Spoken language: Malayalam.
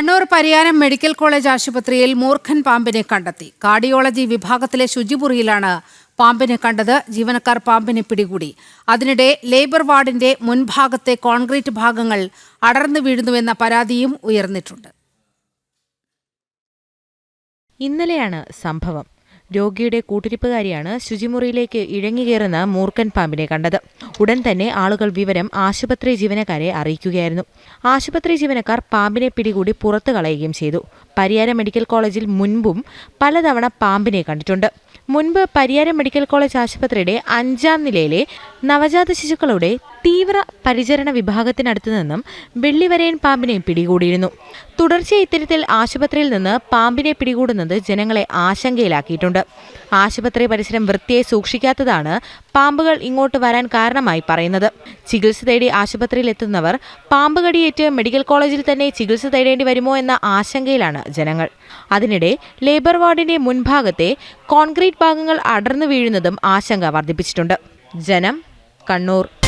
കണ്ണൂർ പരിയാരം മെഡിക്കൽ കോളേജ് ആശുപത്രിയിൽ മൂർഖൻ പാമ്പിനെ കണ്ടെത്തി. കാർഡിയോളജി വിഭാഗത്തിലെ ശുചിമുറിയിലാണ് പാമ്പിനെ കണ്ടത്. ജീവനക്കാർ പാമ്പിനെ പിടികൂടി. അതിനിടെ ലേബർ വാർഡിന്റെ മുൻഭാഗത്തെ കോൺക്രീറ്റ് ഭാഗങ്ങൾ അടർന്നു വീഴുന്നുവെന്ന പരാതിയും ഉയർന്നിട്ടുണ്ട്. ഇന്നലെയാണ് സംഭവം. രോഗിയുടെ കൂട്ടിരിപ്പുകാരിയാണ് ശുചിമുറിയിലേക്ക് ഇഴങ്ങികയറുന്ന മൂർഖൻ പാമ്പിനെ കണ്ടത്. ഉടൻ തന്നെ ആളുകൾ വിവരം ആശുപത്രി ജീവനക്കാരെ അറിയിക്കുകയായിരുന്നു. ആശുപത്രി ജീവനക്കാർ പാമ്പിനെ പിടികൂടി പുറത്തു കളയുകയും ചെയ്തു. പരിയാരം മെഡിക്കൽ കോളേജിൽ മുൻപും പലതവണ പാമ്പിനെ കണ്ടിട്ടുണ്ട്. മുൻപ് പരിയാരം മെഡിക്കൽ കോളേജ് ആശുപത്രിയുടെ അഞ്ചാം നിലയിലെ നവജാത ശിശുക്കളുടെ തീവ്ര പരിചരണ വിഭാഗത്തിനടുത്തു നിന്നും വെള്ളിവരയൻ പാമ്പിനെ പിടികൂടിയിരുന്നു. തുടർച്ചയായി ഇത്തരത്തിൽ ആശുപത്രിയിൽ നിന്ന് പാമ്പിനെ പിടികൂടുന്നത് ജനങ്ങളെ ആശങ്കയിലാക്കിയിട്ടുണ്ട്. ആശുപത്രി പരിസരം വൃത്തിയായി സൂക്ഷിക്കാത്തതാണ് പാമ്പുകൾ ഇങ്ങോട്ട് വരാൻ കാരണമായി പറയുന്നത്. ചികിത്സ തേടി ആശുപത്രിയിൽ എത്തുന്നവർ പാമ്പ് കടിയേറ്റ് മെഡിക്കൽ കോളേജിൽ തന്നെ ചികിത്സ തേടേണ്ടി വരുമോ എന്ന ആശങ്കയിലാണ് ജനങ്ങൾ. അതിനിടെ ലേബർ വാർഡിന്റെ മുൻഭാഗത്തെ കോൺക്രീറ്റ് ഭാഗങ്ങൾ അടർന്നു വീഴുന്നതും ആശങ്ക വർദ്ധിപ്പിച്ചിട്ടുണ്ട്. ജനം കണ്ണൂർ.